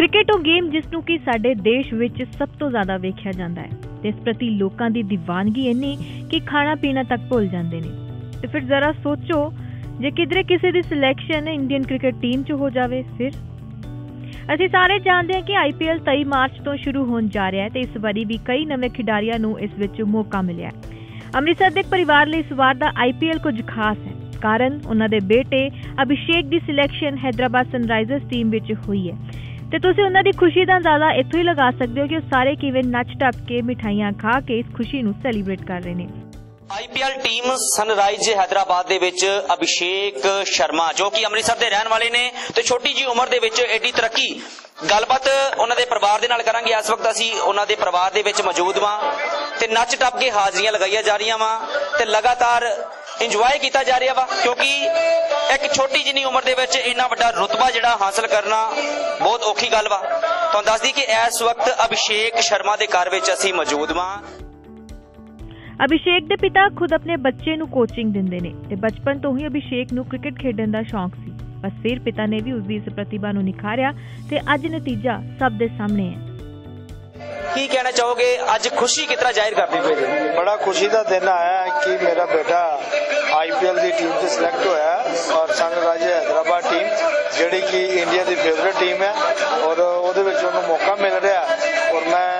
Cricket ਉਹ game ਜਿਸ ਨੂੰ ਕਿ ਸਾਡੇ ਦੇਸ਼ ਵਿੱਚ ਸਭ ਤੋਂ ਜ਼ਿਆਦਾ ਵੇਖਿਆ ਜਾਂਦਾ ਹੈ ਤੇ ਇਸ ਪ੍ਰਤੀ ਲੋਕਾਂ ਦੀ دیਵਾਨਗੀ ਇੰਨੀ ਕਿ ਖਾਣਾ ਪੀਣਾ ਤੱਕ ਭੁੱਲ ਜਾਂਦੇ ਨੇ। ਤੇ ਫਿਰ ਜ਼ਰਾ ਸੋਚੋ, ਜੇ ਕਿਧਰੇ ਕਿਸੇ ਦੀ ਸਿਲੈਕਸ਼ਨ ਇੰਡੀਅਨ ਕ੍ਰਿਕਟ ਟੀਮ 'ਚ ਹੋ ਜਾਵੇ, ਫਿਰ? ਅਸੀਂ ਸਾਰੇ ਜਾਣਦੇ ਹਾਂ ਕਿ ਆਈਪੀਐਲ 23 ਮਾਰਚ ਤੋਂ ਸ਼ੁਰੂ ਹੋਣ ਜਾ ਰਿਹਾ ਹੈ ਤੇ ਇਸ ਵਾਰੀ ਵੀ ਕਈ ਨਵੇਂ ਖਿਡਾਰੀਆਂ ਨੂੰ ਇਸ ਵਿੱਚ ਮੌਕਾ ਮਿਲਿਆ ਹੈ। ਅੰਮ੍ਰਿਤਸਰ ਦੇ ਪਰਿਵਾਰ ਲਈ ਇਸ ਵਾਰ ਦਾ ਆਈਪੀਐਲ ਕੁਝ ਖਾਸ ਹੈ। ਕਾਰਨ ਉਹਨਾਂ ਦੇ ਬੇਟੇ ਅਭਿਸ਼ੇਕ ਦੀ ਸਿਲੈਕਸ਼ਨ ਹੈਦਰਾਬਾਦ ਸਨਰਾਈਜ਼ਰਸ ਟੀਮ ਵਿੱਚ ਹੋਈ ਹੈ। ਤੇ ਤੁਸੀਂ ਉਹਨਾਂ ਦੀ ਖੁਸ਼ੀ ਦਾ ਅੰਦਾਜ਼ਾ ਇੱਥੋਂ ਹੀ ਲਗਾ ਸਕਦੇ ਹੋ ਕਿ ਉਹ ਸਾਰੇ ਕਿਵੇਂ ਨੱਚ ਟੱਪ ਕੇ ਮਿਠਾਈਆਂ ਖਾ ਕੇ ਇਸ ਖੁਸ਼ੀ ਨੂੰ ਸੈਲੀਬ੍ਰੇਟ ਕਰ ਰਹੇ ਨੇ। ਆਈਪੀਐਲ ਟੀਮ ਸਨਰਾਈਜ਼ ਹੈਦਰਾਬਾਦ ਦੇ ਵਿੱਚ ਅਭਿਸ਼ੇਕ ਸ਼ਰਮਾ, ਜੋ ਕਿ ਅੰਮ੍ਰਿਤਸਰ ਦੇ ਰਹਿਣ ਵਾਲੇ ਨੇ ਤੇ ਛੋਟੀ ਜੀ ਉਮਰ ਦੇ ਵਿੱਚ ਐਡੀ ਤਰੱਕੀ। ਗੱਲਬਾਤ ਉਹਨਾਂ ਦੇ ਪਰਿਵਾਰ ਦੇ ਨਾਲ ਕਰਾਂਗੇ। ਇਸ ਵਕਤ ਅਸੀਂ ਉਹਨਾਂ ਦੇ ਪਰਿਵਾਰ ਦੇ ਵਿੱਚ ਮੌਜੂਦ ਵਾਂ ਤੇ ਨੱਚ ਟੱਪ ਕੇ ਹਾਜ਼ਰੀਆਂ ਲਗਾਈਆਂ ਜਾ ਰਹੀਆਂ ਵਾਂ ਤੇ ਲਗਾਤਾਰ ਇੰਜੋਏ ਕੀਤਾ ਜਾ ਰਿਹਾ ਵਾ, ਕਿਉਂਕਿ ਇੱਕ ਛੋਟੀ ਜਿੰਨੀ ਉਮਰ ਦੇ ਵਿੱਚ ਇੰਨਾ ਵੱਡਾ ਰੁਤਬਾ ਜਿਹੜਾ ਹਾਸਲ ਕਰਨਾ ਬਹੁਤ ਔਖੀ ਗੱਲ ਵਾ। ਤੁਹਾਨੂੰ ਦੱਸਦੀ ਕਿ ਇਸ ਵਕਤ ਅਭਿਸ਼ੇਕ ਸ਼ਰਮਾ ਦੇ ਘਰ ਵਿੱਚ ਅਸੀਂ ਮੌਜੂਦ ਵਾਂ। ਅਭਿਸ਼ੇਕ ਦੇ ਪਿਤਾ ਖੁਦ ਆਪਣੇ ਬੱਚੇ ਨੂੰ ਕੋਚਿੰਗ ਦਿੰਦੇ ਨੇ ਤੇ ਬਚਪਨ ਤੋਂ ਹੀ ਅਭਿਸ਼ੇਕ ਨੂੰ ਕ੍ਰਿਕਟ ਖੇਡਣ ਦਾ ਸ਼ੌਂਕ ਸੀ। ਬਸ ਫਿਰ ਪਿਤਾ ਨੇ ਵੀ ਉਸ ਦੀ ਇਸ ਪ੍ਰਤਿਭਾ ਨੂੰ ਨਿਖਾਰਿਆ ਤੇ ਅੱਜ ਨਤੀਜਾ ਸਭ ਦੇ ਸਾਹਮਣੇ ਹੈ। ਕੀ ਕਹਿਣਾ ਚਾਹੋਗੇ? ਅੱਜ ਖੁਸ਼ੀ ਕਿਤਨਾ ਜ਼ਾਹਿਰ ਕਰਦੀ ਪਈ? ਜੀ ਬੜਾ ਖੁਸ਼ੀ ਦਾ ਦਿਨ ਆਇਆ ਹੈ ਕਿ ਮੇਰਾ ਬੇਟਾ ਆਈਪੀਐਲ ਦੀ ਟੀਮ 'ਚ ਸਿਲੈਕਟ ਹੋਇਆ ਔਰ ਸਨਰਾਈਜ਼ਰ ਹੈਦਰਾਬਾਦ ਟੀਮ ਜਿਹੜੀ ਕਿ ਇੰਡੀਆ ਦੀ ਫੇਵਰਿਟ ਟੀਮ ਹੈ ਔਰ ਉਹਦੇ ਵਿੱਚ ਉਹਨੂੰ ਮੌਕਾ ਮਿਲ ਰਿਹਾ ਔਰ ਮੈਂ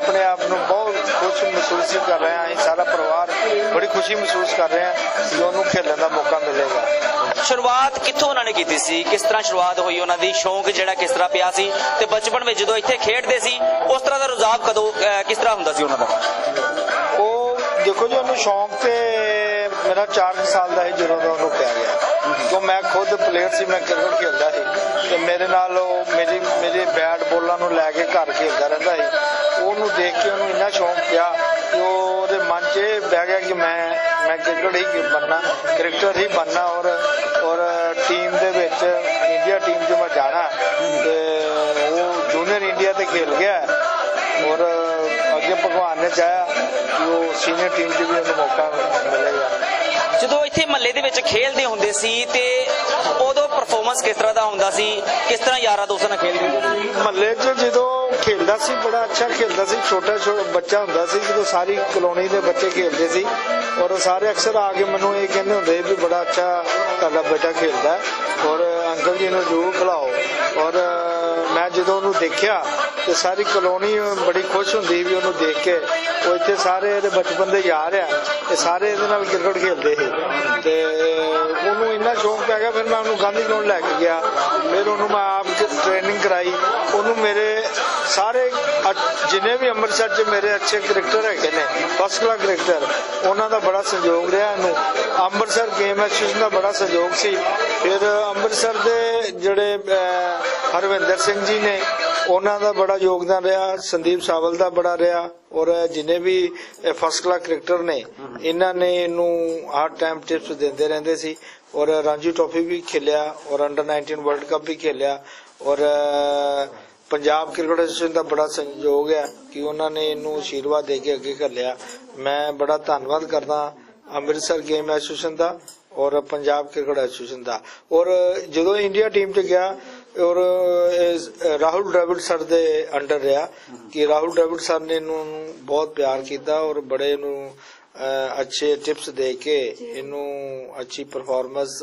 ਆਪਣੇ ਆਪ ਨੂੰ ਬਹੁਤ ਖੁਸ਼ ਮਹਿਸੂਸ ਕਰ ਰਿਹਾ ਹਾਂ। ਅਸੀਂ ਸਾਰਾ ਪਰਿਵਾਰ ਬੜੀ ਖੁਸ਼ੀ ਮਹਿਸੂਸ ਕਰ ਰਹੇ ਹਾਂ ਕਿ ਉਹਨੂੰ ਖੇਡਣ ਦਾ ਮੌਕਾ ਮਿਲੇਗਾ। ਸ਼ੁਰੂਆਤ ਕਿੱਥੋਂ ਉਹਨਾਂ ਨੇ ਕੀਤੀ ਸੀ? ਕਿਸ ਤਰ੍ਹਾਂ ਸ਼ੁਰੂਆਤ ਹੋਈ ਉਹਨਾਂ ਦੀ? ਸ਼ੌਂਕ ਜਿਹੜਾ ਕਿਸ ਤਰ੍ਹਾਂ ਪਿਆ ਸੀ? ਤੇ ਬਚਪਨ ਵਿੱਚ ਜਦੋਂ ਇੱਥੇ ਖੇਡਦੇ ਸੀ ਉਸ ਤਰ੍ਹਾਂ ਦਾ ਰੁਝਾਨ ਕਦੋਂ ਕਿਸ ਤਰ੍ਹਾਂ ਹੁੰਦਾ ਸੀ ਉਹਨਾਂ ਦਾ? ਉਹ ਦੇਖੋ ਜੀ ਉਹਨੂੰ ਸ਼ੌਂਕ ਤੇ ਮੇਰਾ 4 ਸਾਲ ਦਾ ਹੀ ਜਦੋਂ ਦਾ ਉਹਨੂੰ ਪਿਆ ਗਿਆ। ਕਿਉਂ ਮੈਂ ਖੁਦ ਪਲੇਅਰ ਸੀ, ਮੈਂ ਕ੍ਰਿਕਟ ਖੇਡਦਾ ਸੀ। ਤੇ ਮੇਰੇ ਨਾਲ ਉਹ ਮੇਰੀ, ਮੇਰੇ ਬੈਟ ਬੋਲਾਂ ਨੂੰ ਲੈ ਕੇ ਘਰ ਖੇਡਦਾ ਰਹਿੰਦਾ ਸੀ। ਉਹਨੂੰ ਦੇਖ ਕੇ ਉਹਨੂੰ ਇੰਨਾ ਸ਼ੌਂਕ ਪਿਆ ਕਿ ਉਹਦੇ ਮਨ 'ਚ ਇਹ ਬਹਿ ਗਿਆ ਕਿ ਮੈਂ ਮੈਂ ਕ੍ਰਿਕਟ ਹੀ ਬਣਨਾ ਕ੍ਰਿਕਟਰ ਹੀ ਬਣਨਾ ਔਰ ਔਰ ਟੀਮ ਦੇ ਵਿੱਚ ਇੰਡੀਆ ਟੀਮ 'ਚ ਮੈਂ ਜਾਣਾ। ਤੇ ਉਹ ਜੂਨੀਅਰ ਇੰਡੀਆ ਤੇ ਖੇਲ ਗਿਆ। ਔਰ ਅੱਗੇ ਭਗਵਾਨ ਨੇ ਚਾਹਿਆ ਕਿ ਉਹ ਸੀਨੀਅਰ ਟੀਮ 'ਚ ਵੀ ਉਹਨੂੰ ਮੌਕਾ ਮਿਲੇਗਾ ਜਦੋਂ ਇੱਥੇ ਮਹੱਲੇ ਦੇ ਵਿੱਚ ਖੇਡਦੇ ਹੁੰਦੇ ਸੀ ਤੇ ਉਦੋਂ ਪਰਫਾਰਮੈਂਸ ਕਿਸ ਤਰ੍ਹਾਂ ਦਾ ਹੁੰਦਾ ਸੀ? ਕਿਸ ਤਰ੍ਹਾਂ ਯਾਰਾਂ ਦੋਸਤਾਂ ਨਾਲ ਸੀ? ਮਹੱਲੇ 'ਚ ਜਦੋਂ ਖੇਲਦਾ ਸੀ ਬੜਾ ਅੱਛਾ ਖੇਲਦਾ ਸੀ। ਛੋਟਾ ਛੋਟਾ ਬੱਚਾ ਹੁੰਦਾ ਸੀ ਜਦੋਂ ਸਾਰੀ ਕਲੋਨੀ ਦੇ ਬੱਚੇ ਖੇਲਦੇ ਸੀ। ਔਰ ਸਾਰੇ ਅਕਸਰ ਆ ਕੇ ਮੈਨੂੰ ਇਹ ਕਹਿੰਦੇ ਹੁੰਦੇ ਵੀ ਬੜਾ ਅੱਛਾ ਤੁਹਾਡਾ ਬੇਟਾ ਖੇਲਦਾ ਔਰ ਅੰਕਲ ਜੀ ਨੂੰ ਜ਼ਰੂਰ ਖਿਲਾਓ। ਔਰ ਮੈਂ ਜਦੋਂ ਉਹਨੂੰ ਦੇਖਿਆ ਤੇ ਸਾਰੀ ਕਲੋਨੀ ਬੜੀ ਖੁਸ਼ ਹੁੰਦੀ ਵੀ ਉਹਨੂੰ ਦੇਖ ਕੇ, ਉਹ ਇੱਥੇ ਸਾਰੇ ਇਹਦੇ ਬਚਪਨ ਦੇ ਯਾਰ ਆ ਤੇ ਸਾਰੇ ਇਹਦੇ ਨਾਲ ਕ੍ਰਿਕਟ ਖੇਲਦੇ ਸੀ। ਤੇ ਉਹਨੂੰ ਇੰਨਾ ਸ਼ੌਂਕ ਪੈ ਗਿਆ, ਫਿਰ ਮੈਂ ਉਹਨੂੰ ਗਾਂਧੀ ਗਰਾਊਂਡ ਲੈ ਕੇ ਗਿਆ। ਫਿਰ ਉਹਨੂੰ ਮੈਂ ਆਪ ਟ੍ਰੇਨਿੰਗ ਕਰਾਈ। ਉਹਨੂੰ ਮੇਰੇ ਸਾਰੇ ਜਿੰਨੇ ਵੀ ਅੰਮ੍ਰਿਤਸਰ 'ਚ ਮੇਰੇ ਅੱਛੇ ਕ੍ਰਿਕਟਰ ਹੈਗੇ ਨੇ ਫਸਟ ਕਲਾਸ ਕ੍ਰਿਕਟਰ ਉਹਨਾਂ ਦਾ ਬੜਾ ਸਹਿਯੋਗ ਰਿਹਾ ਇਹਨੂੰ। ਅੰਮ੍ਰਿਤਸਰ ਗੇਮ ਐਸੋਸੀਏਸ਼ਨ ਦਾ ਬੜਾ ਸਹਿਯੋਗ ਸੀ। ਫਿਰ ਅੰਮ੍ਰਿਤਸਰ ਦੇ ਜਿਹੜੇ ਹਰਵਿੰਦਰ ਸਿੰਘ ਜੀ ਨੇ, ਉਹਨਾਂ ਦਾ ਬੜਾ ਯੋਗਦਾਨ ਰਿਹਾ, ਸੰਦੀਪ ਸਾਵਲ ਦਾ ਬੜਾ ਰਿਹਾ, ਔਰ ਜਿਨੇ ਵੀ ਫਸਟ ਕਲਾਸ ਕ੍ਰਿਕਟਰ ਨੇ, ਇਹਨਾਂ ਨੇ ਇਹਨੂੰ ਹਰ ਟਾਈਮ ਟਿਪਸ ਦਿੰਦੇ ਰਹਿੰਦੇ ਸੀ। ਔਰ ਰਾਂਝੀ ਟਰੋਫੀ ਵੀ ਖੇਲਿਆ, ਔਰ ਅੰਡਰ 19 ਵਰਲਡ ਕੱਪ ਵੀ ਖੇਲਿਆ, ਔਰ ਪੰਜਾਬ ਕ੍ਰਿਕਟ ਐਸੋਸੀਏਸ਼ਨ ਦਾ ਬੜਾ ਸਹਿਯੋਗ ਹੈ ਕਿ ਉਹਨਾਂ ਨੇ ਇਹਨੂੰ ਆਸ਼ੀਰਵਾਦ ਦੇ ਕੇ ਅੱਗੇ ਘੱਲਿਆ। ਮੈਂ ਬੜਾ ਧੰਨਵਾਦ ਕਰਦਾ ਅੰਮ੍ਰਿਤਸਰ ਗੇਮ ਐਸੋਸੀਏਸ਼ਨ ਦਾ ਔਰ ਪੰਜਾਬ ਕ੍ਰਿਕਟ ਐਸੋਸੀਏਸ਼ਨ ਦਾ। ਔਰ ਜਦੋਂ ਇੰਡੀਆ ਟੀਮ 'ਚ ਗਿਆ, ਔਰ ਰਾਹੁਲ ਡਰਾਵਿਡ ਸਰ ਦੇ ਅੰਡਰ ਰਿਹਾ ਕਿ ਰਾਹੁਲ ਡਰਾਵਿਡ ਸਰ ਨੇ ਇਹਨੂੰ ਬਹੁਤ ਪਿਆਰ ਕੀਤਾ ਔਰ ਬੜੇ ਇਹਨੂੰ ਅੱਛੇ ਟਿਪਸ ਦੇ ਕੇ ਇਹਨੂੰ ਅੱਛੀ ਪਰਫਾਰਮੈਂਸ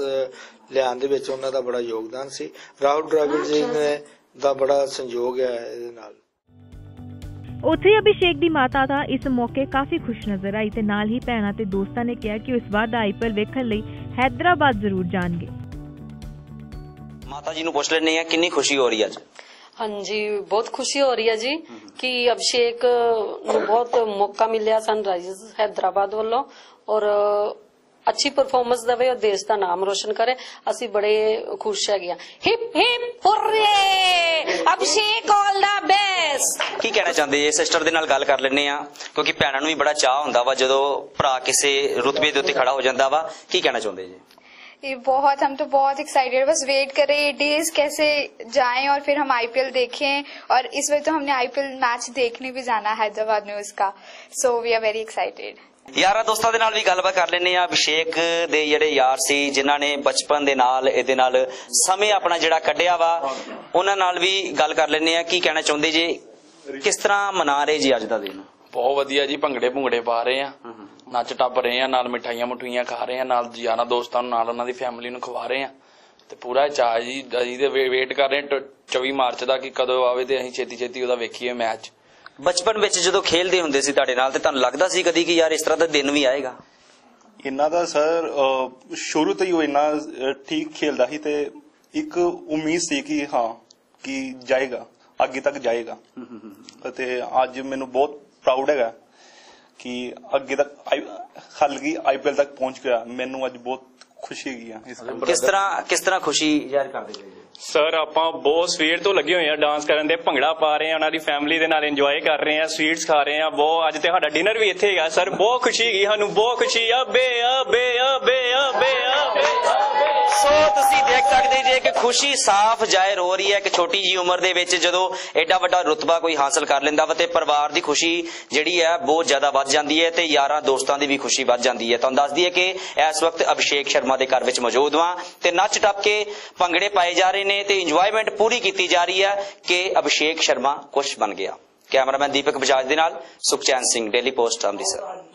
ਲਿਆਉਣ ਦੇ ਵਿੱਚ ਉਹਨਾਂ ਦਾ ਬੜਾ ਯੋਗਦਾਨ ਸੀ। ਰਾਹੁਲ ਡਰਾਵਿਡ ਜੀ ਨੇ ਦਾ ਬੜਾ ਸੰਯੋਗ ਹੈ ਇਹਦੇ ਨਾਲ। ਉੱਥੇ ਹੀ ਅਭਿਸ਼ੇਕ ਦੀ ਮਾਤਾ ਦਾ ਇਸ ਮੌਕੇ ਕਾਫੀ ਖੁਸ਼ ਨਜ਼ਰ ਆਈ ਤੇ ਨਾਲ ਹੀ ਭੈਣਾਂ ਤੇ ਦੋਸਤਾਂ ਨੇ ਕਿਹਾ ਕਿ ਇਸ ਵਾਰ ਦਾ ਆਈਪੀਐਲ ਵੇਖਣ ਲਈ ਹੈਦਰਾਬਾਦ ਜ਼ਰੂਰ ਜਾਣਗੇ। ਮਾਤਾ ਜੀ ਨੂੰ ਪੁੱਛ ਲੈਣੇ ਆ ਕਿੰਨੀ ਖੁਸ਼ੀ ਹੋ ਰਹੀ ਅੱਜ? ਹਾਂਜੀ ਬਹੁਤ ਖੁਸ਼ੀ ਹੋ ਰਹੀ ਹੈ ਜੀ ਕਿ ਅਭਿਸ਼ੇਕ ਨੂੰ ਬਹੁਤ ਮੌਕਾ ਮਿਲਿਆ ਸਨਰਾਈਜ਼ਰਸ ਹੈਦਰਾਬਾਦ ਵੱਲੋਂ ਔਰ ਅੱਛੀ ਪਰਫਾਰਮੈਂਸ ਦੇਵੇ ਔਰ ਦੇਸ਼ ਦਾ ਨਾਮ ਰੋਸ਼ਨ ਕਰੇ ਅਸੀਂ ਬੜੇ ਖੁਸ਼ ਹੈਗੇ ਆ hip hip hurray Abhishek all the best ਕੀ ਕਹਿਣਾ ਚਾਹੁੰਦੇ ਜੀ ਸਿਸਟਰ ਦੇ ਨਾਲ ਗੱਲ ਕਰ ਲੈਣੇ ਆ ਕਿਉਂਕਿ ਭੈਣਾਂ ਨੂੰ ਵੀ ਬੜਾ ਚਾਹ ਹੁੰਦਾ ਵਾ ਜਦੋਂ ਭਰਾ ਕਿਸੇ ਰੁਤਬੇ ਦੇ ਉੱਤੇ ਖੜਾ ਹੋ ਜਾਂਦਾ ਵਾ ਕੀ ਕਹਿਣਾ ਚਾਹੁੰਦੇ ਜੀ ये बहुत हम तो बहुत एक्साइटेड बस वेट कर रहे हैं डेज कैसे जाएं और फिर हम आईपीएल देखें और इस बार तो हमने आईपीएल मैच देखने भी जाना है हैदराबाद में उसका so we are very excited ਯਾਰਾਂ ਦੋਸਤਾਂ ਦੇ ਨਾਲ ਵੀ ਗੱਲਬਾਤ ਕਰ ਲੈਂਦੇ ਆ ਅਭਿਸ਼ੇਕ ਦੇ ਜਿਹੜੇ ਯਾਰ ਸੀ ਜਿਨ੍ਹਾਂ ਨੇ ਬਚਪਨ ਦੇ ਨਾਲ ਇਹਦੇ ਨਾਲ ਸਮੇਂ ਆਪਣਾ ਜਿਹੜਾ ਕੱਢਿਆ ਵਾ ਉਹਨਾਂ ਨਾਲ ਵੀ ਗੱਲ ਕਰ ਲੈਂਦੇ ਆ ਕੀ ਕਹਿਣਾ ਚਾਹੁੰਦੇ ਜੀ? ਕਿਸ ਤਰ੍ਹਾਂ ਮਨਾ ਰਹੇ ਜੀ ਅੱਜ ਦਾ ਦਿਨ? ਬਹੁਤ ਵਧੀਆ ਜੀ ਭੰਗੜੇ ਭੁੰਗੜੇ ਪਾ ਰਹੇ ਆ ਨੱਚ ਟੱਪ ਰਹੇ ਆ ਨਾਲ ਮਠਾਈਆਂ ਮਠੂਈਆਂ ਖਾ ਰਹੇ ਆ ਨਾਲ ਯਾਰਾਂ ਦੋਸਤਾਂ ਨੂੰ ਨਾਲ ਉਹਨਾਂ ਦੀ ਫੈਮਿਲੀ ਨੂੰ ਖਵਾ ਰਹੇ ਆ ਤੇ ਪੂਰਾ ਚਾਅ ਜੀ ਅਸੀਂ ਤੇ ਵੇਟ ਕਰ ਰਹੇ ਆ 24 ਮਾਰਚ ਦਾ ਕਿ ਕਦੋਂ ਆਵੇ ਤੇ ਅਸੀਂ ਛੇਤੀ ਛੇਤੀ ਉਹਦਾ ਵੇਖੀਏ ਮੈਚ ਬਚਪਨ ਵਿੱਚ ਜਦੋਂ ਖੇਲਦੇ ਹੁੰਦੇ ਸੀ ਤੁਹਾਡੇ ਨਾਲ, ਤੇ ਤੁਹਾਨੂੰ ਲੱਗਦਾ ਸੀ ਕਦੀ ਕਿ ਯਾਰ ਇਸ ਤਰ੍ਹਾਂ ਦਾ ਦਿਨ ਵੀ ਆਏਗਾ? ਇਹਨਾਂ ਦਾ ਸਰ ਸ਼ੁਰੂ ਤੋਂ ਹੀ ਉਹ ਇੰਨਾ ਠੀਕ ਖੇਲਦਾ ਸੀ ਤੇ ਇੱਕ ਉਮੀਦ ਸੀ ਕਿ ਹਾਂ, ਕਿ ਜਾਏਗਾ, ਅੱਗੇ ਤੱਕ ਜਾਏਗਾ। ਅਤੇ ਅੱਜ ਮੈਨੂੰ ਬਹੁਤ ਪ੍ਰਾਊਡ ਹੈਗਾ ਕਿ ਅੱਗੇ ਤੱਕ ਹਲ ਗਈ ਆਈਪੀਐਲ ਤੱਕ ਪਹੁੰਚ ਗਿਆ। ਮੈਨੂੰ ਅੱਜ ਬਹੁਤ ਖੁਸ਼ੀ ਹੈਗੀ ਆ ਇਸ। ਕਿਸ ਤਰ੍ਹਾਂ ਕਿਸ ਤਰ੍ਹਾਂ ਖੁਸ਼ੀ ਜ਼ਾਹਿਰ ਕਰਦੇ ਜੀ? ਸਰ ਆਪਾਂ ਬਹੁਤ ਸਵੇਰ ਤੋਂ ਲੱਗੇ ਹੋਏ ਆ ਡਾਂਸ ਕਰਨ ਦੇ ਭੰਗੜਾ ਪਾ ਰਹੇ ਆ ਉਹਨਾਂ ਦੀ ਫੈਮਿਲੀ ਦੇ ਨਾਲ ਇੰਜੋਏ ਕਰ ਰਹੇ ਆ ਸਵੀਟਸ ਖਾ ਰਹੇ ਆ ਬਹੁਤ ਅੱਜ ਤੇ ਸਾਡਾ ਡਿਨਰ ਵੀ ਇੱਥੇ ਹੈਗਾ। ਸਰ ਬਹੁਤ ਖੁਸ਼ੀ ਹੈਗੀ ਸਾਨੂੰ ਬਹੁਤ ਖੁਸ਼ੀ ਆ ਬੇ ਆ ਬੇ ਆ ਬੇ ਆ ਬੇ ਆ। ਬੇ ਸੋ ਤੁਸੀਂ ਦੇਖ ਸਕਦੇ ਜੇ ਕਿ ਖੁਸ਼ੀ ਸਾਫ਼ ਜ਼ਾਹਿਰ ਹੋ ਰਹੀ ਹੈ ਕਿ ਛੋਟੀ ਜੀ ਉਮਰ ਦੇ ਵਿੱਚ ਜਦੋਂ ਐਡਾ ਵੱਡਾ ਰੁਤਬਾ ਕੋਈ ਹਾਸਲ ਕਰ ਲੈਂਦਾ ਵਾ ਤੇ ਪਰਿਵਾਰ ਦੀ ਖੁਸ਼ੀ ਜਿਹੜੀ ਹੈ, ਬਹੁਤ ਜ਼ਿਆਦਾ ਵੱਧ ਜਾਂਦੀ ਹੈ ਤੇ ਯਾਰਾਂ ਦੋਸਤਾਂ ਦੀ ਵੀ ਖੁਸ਼ੀ ਵੱਧ ਜਾਂਦੀ ਹੈ। ਤੁਹਾਨੂੰ ਦੱਸ ਦਈਏ ਕਿ ਇਸ ਵਕਤ ਅਭਿਸ਼ੇਕ ਸ਼ਰਮਾ ਦੇ ਘਰ ਵਿੱਚ ਮੌਜੂਦ ਵਾਂ ਤੇ ਨੱਚ ਟੱਪ ਕੇ ਭੰਗੜੇ ਪਾਏ ਜਾ ਰਹੇ ਨੇ ਤੇ ਇੰਜੋਇਮੈਂਟ ਪੂਰੀ ਕੀਤੀ ਜਾ ਰਹੀ ਹੈ ਕਿ ਅਭਿਸ਼ੇਕ ਸ਼ਰਮਾ ਕੁਛ ਬਣ ਗਿਆ। ਕੈਮਰਾਮੈਨ ਦੀਪਕ ਬਜਾਜ ਦੇ ਨਾਲ ਸੁਖਚੈਨ ਸਿੰਘ ਡੇਲੀ ਪੋਸਟ ਅੰਮ੍ਰਿਤਸਰ।